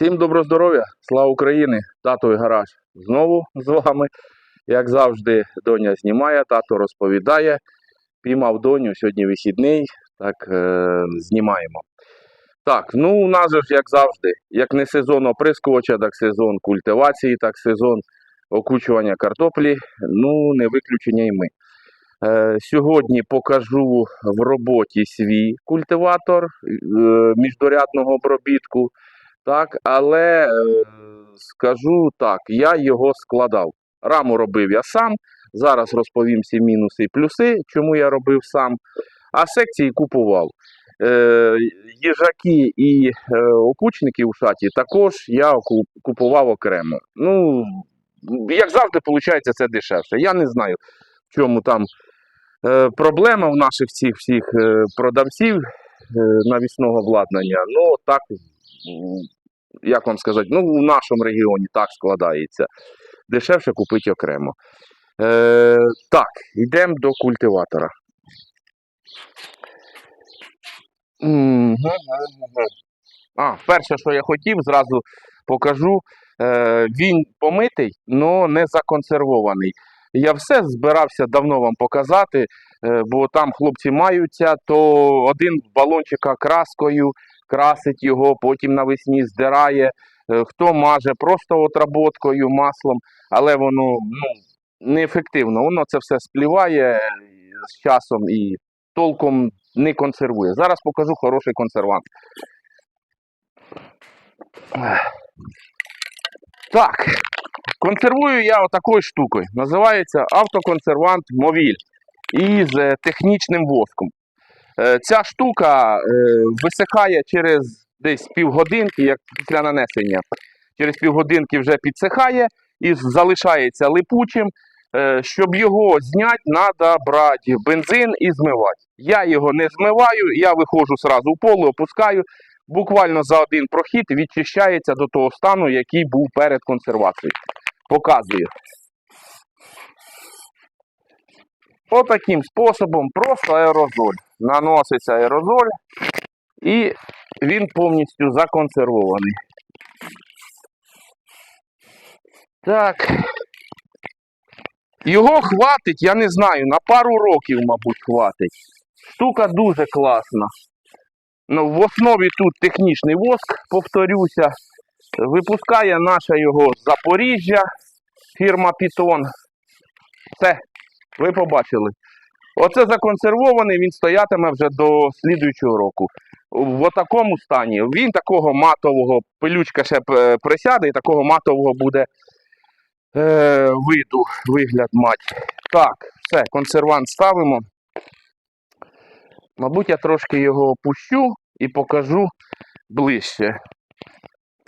Всім добро здоров'я, слава Україні, тато і гараж знову з вами. Як завжди, доня знімає, тато розповідає. Піймав доню, сьогодні вихідний, так е, знімаємо. Так, ну у нас же як завжди, як не сезон оприскувача, так сезон культивації, так сезон окучування картоплі. Ну, не виключення і ми. Е, сьогодні покажу в роботі свій культиватор е, міждорядного обробітку. Так, але е, скажу так, я його складав. Раму робив я сам. Зараз розповім всі мінуси і плюси, чому я робив сам. А секції купував. Е, їжаки і е, опучники у шаті також я купував окремо. Ну, як завжди, виходить, це дешевше. Я не знаю, в чому там е, проблема в наших всіх е, продавців навісного обладнання. Ну, так як вам сказати, ну, в нашому регіоні так складається. Дешевше купити окремо. Е, так, йдемо до культиватора. А, перше, що я хотів, зразу покажу. Е, він помитий, але не законсервований. Я все збирався давно вам показати, е, бо там хлопці маються, то один балончика краскою красить його, потім навесні здирає. Е, Хто маже просто отработкою, маслом, але воно ну, неефективно. Воно це все спліває е, з часом і толком не консервує. Зараз покажу хороший консервант. Так, консервую я отакою штукою. Називається автоконсервант Мовіль із е, технічним воском. Е, Ця штука е, висихає через десь півгодинки, як після нанесення. Через півгодинки вже підсихає і залишається липучим. Е, Щоб його зняти, треба брати бензин і змивати. Я його не змиваю, я виходжу сразу в поле, опускаю. Буквально за один прохід відчищається до того стану, який був перед консервацією. Показую. Отаким способом просто аерозоль. Наноситься аерозоль і він повністю законсервований. Так. Його хватить, я не знаю, на пару років, мабуть, хватить. Штука дуже класна. Ну, в основі тут технічний воск, повторюся. Випускає наша його з Запоріжжя, фірма Пітон. Все, ви побачили. Оце законсервований, він стоятиме вже до слідуючого року. В отакому стані. Він такого матового, пилючка ще присяде, і такого матового буде е, виду, вигляд мать. Так, все, консервант ставимо. Мабуть, я трошки його опущу і покажу ближче.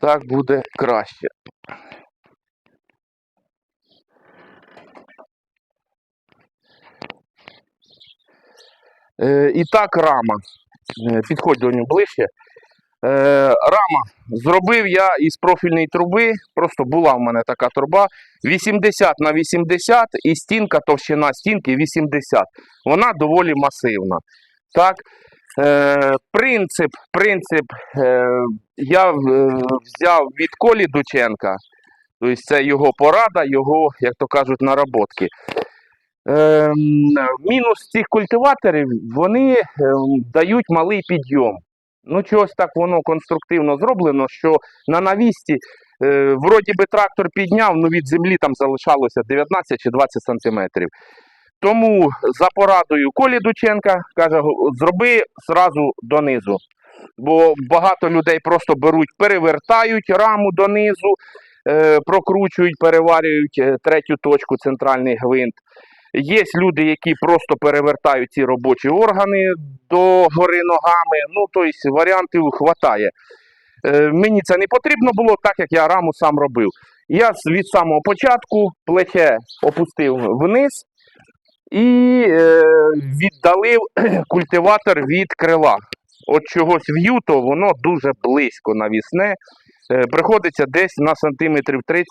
Так буде краще. І так рама. Е, Підходь до нього ближче. Е, рама зробив я із профільної труби. Просто була в мене така труба. 80 на 80 і стінка, товщина стінки 80. Вона доволі масивна. Так, е, принцип, принцип е, я е, взяв від Колі Дученка. Тобто це його порада, його, як то кажуть, наработки. Ем, мінус цих культиваторів, вони ем, дають малий підйом. Ну, чогось так воно конструктивно зроблено, що на навісті, е, вроді би трактор підняв, ну від землі там залишалося 19 чи 20 сантиметрів. Тому за порадою Колі Дученка каже, зроби зразу донизу. Бо багато людей просто беруть, перевертають раму донизу, е, прокручують, переварюють е, третю точку, центральний гвинт. Є люди, які просто перевертають ці робочі органи до гори ногами. Ну, тобто варіантів вистачає. Е, мені це не потрібно було, так як я раму сам робив. Я від самого початку плече опустив вниз і е, віддалив культиватор від крила. От чогось в'ю, то воно дуже близько навісне. Е, приходиться десь на сантиметрів 30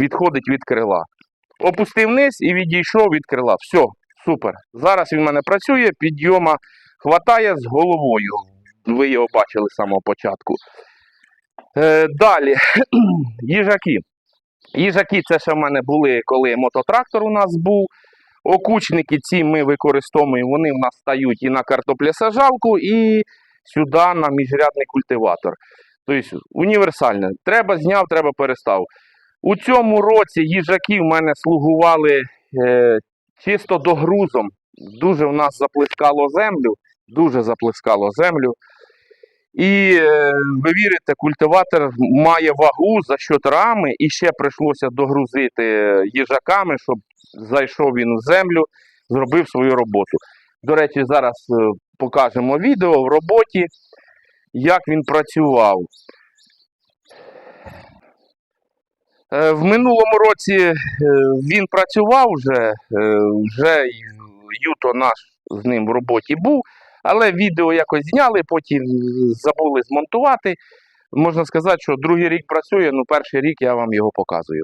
відходить від крила. Опустив вниз і відійшов від крила. Все, супер. Зараз він в мене працює, підйома хватає з головою. Ви його бачили з самого початку. Е, далі, їжаки. Їжаки це ще в мене були, коли мототрактор у нас був. Окучники ці ми використовуємо, вони в нас стають і на картоплесажалку, і сюди на міжрядний культиватор. Тобто універсальне. Треба зняв, треба перестав. У цьому році їжаки в мене слугували е, чисто догрузом. Дуже в нас заплескало землю, дуже заплескало землю. І е, ви вірите, культиватор має вагу за счет рами, і ще прийшлося догрузити їжаками, щоб зайшов він в землю, зробив свою роботу. До речі, зараз е, покажемо відео в роботі, як він працював. Е, В минулому році е, він працював вже, е, вже Юто наш з ним в роботі був, але відео якось зняли, потім забули змонтувати. Можна сказати, що другий рік працює, ну перший рік я вам його показую.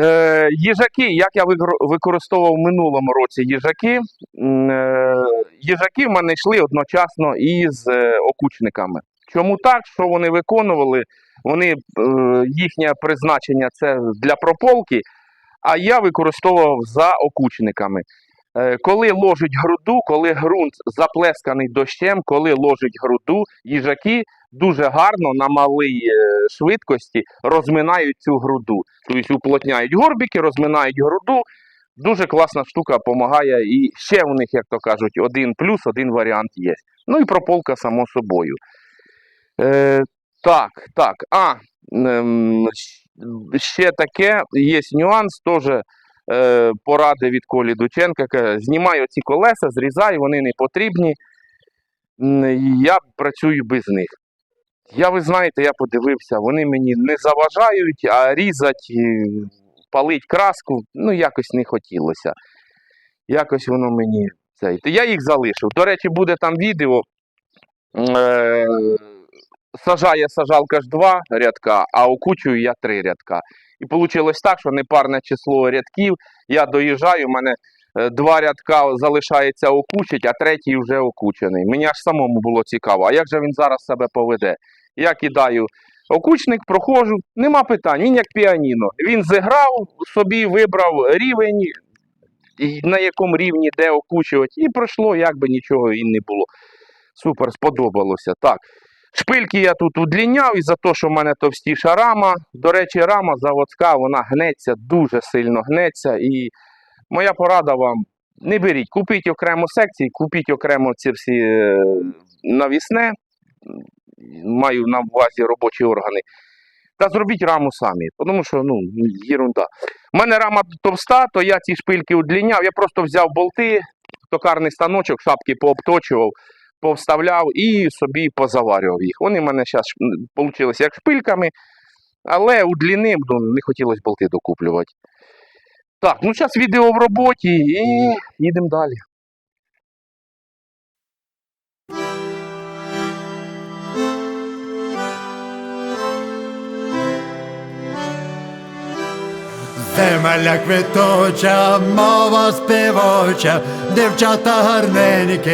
Е, їжаки, як я використовував в минулому році їжаки, е, їжаки в мене йшли одночасно із е, окучниками. Чому так? Що вони виконували? Вони, е, їхнє призначення це для прополки, а я використовував за окучниками. Е, Коли ложать груду, коли ґрунт заплесканий дощем, коли ложать груду, їжаки дуже гарно на малій е, швидкості розминають цю груду. Тобто уплотняють горбики, розминають груду. Дуже класна штука допомагає. І ще у них, як то кажуть, один плюс, один варіант є. Ну і прополка, само собою. Е, так, так. А, ем, ще таке, є нюанс, теж е, поради від Колі Дученка. каже, Знімаю ці колеса, зрізаю, вони не потрібні. Я працюю без них. Я, ви знаєте, я подивився, вони мені не заважають, а різать, палить краску, ну якось не хотілося. Якось воно мені цей. Я їх залишив. До речі, буде там відео. Е, сажає сажалка ж два рядка, а окучую я три рядка. І вийшло так, що непарне число рядків. Я доїжджаю, у мене е, два рядка залишається окучить, а третій вже окучений. Мені аж самому було цікаво, а як же він зараз себе поведе? Я кидаю окучник, проходжу, нема питань, він як піаніно. Він зіграв, собі вибрав рівень, на якому рівні де окучувати, і пройшло, як би нічого і не було. Супер, сподобалося. Так. Шпильки я тут удліняв із-за того, що в мене товстіша рама. До речі, рама заводська, вона гнеться, дуже сильно гнеться. І моя порада вам: не беріть, купіть окремо секції, купіть окремо ці всі е, навісне, маю на увазі робочі органи. Та зробіть раму самі, тому що ну, єрунда. У мене рама товста, то я ці шпильки удліняв. Я просто взяв болти, токарний станочок, шапки пообточував, повставляв і собі позаварював їх. Вони в мене зараз вийшли як шпильками, але удлінив, ну, не хотілося болти докуплювати. Так, ну зараз відео в роботі і їдемо далі. Земля квітуча, мова співоча, дівчата гарненькі,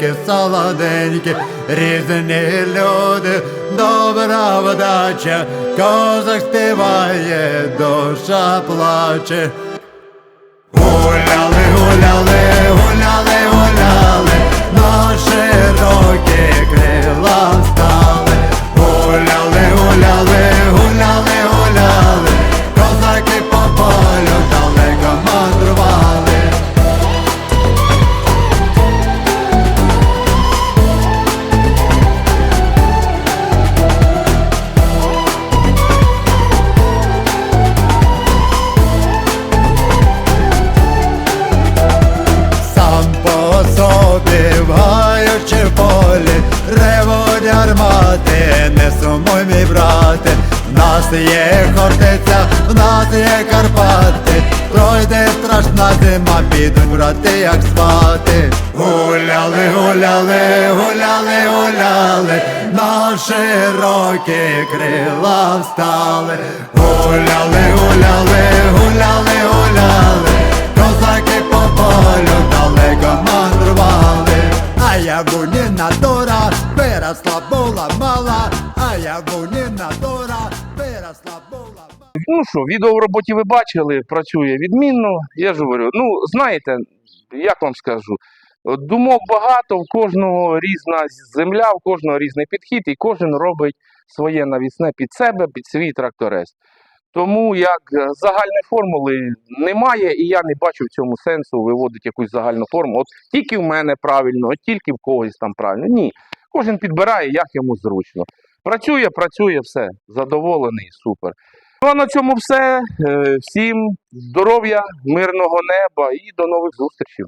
і солоденькі, різні люди, добра вдача, козак співає, душа плаче. Гуляли, гуляли, гуляли, гуляли, на широкі крила встали. Гуляли, гуляли, гуляли, гуляли, гармати, не сумуй, мій брате. В нас є Хортиця, в нас є Карпати, пройде страшна зима, підуть брати, як спати. Гуляли, гуляли, гуляли, гуляли, на широкі крила встали. Гуляли, що, відео в роботі ви бачили, працює відмінно. Я ж говорю, ну, знаєте, як вам скажу, думок багато, в кожного різна земля, в кожного різний підхід, і кожен робить своє навісне під себе, під свій тракторець. Тому як е, загальної формули немає, і я не бачу в цьому сенсу виводити якусь загальну форму. От тільки в мене правильно, от тільки в когось там правильно. Ні. Кожен підбирає, як йому зручно. Працює, працює, все. Задоволений, супер. Ну а на цьому все. Е, Всім здоров'я, мирного неба і до нових зустрічей.